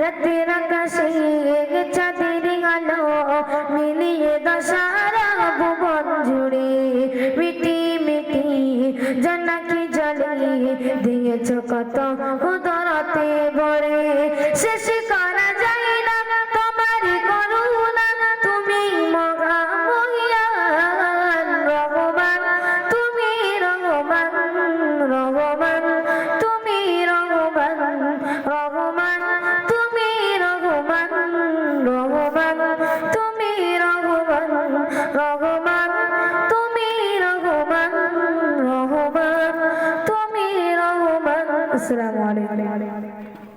রাতের আকাশে চাঁদের আলো মিলিয়ে দশারা ভুবন জুড়ে। মিটি মিটি জানাকি জলে দিয়েছ কত উদরতে বড়ে അസ്സലാമു അലൈക്കും.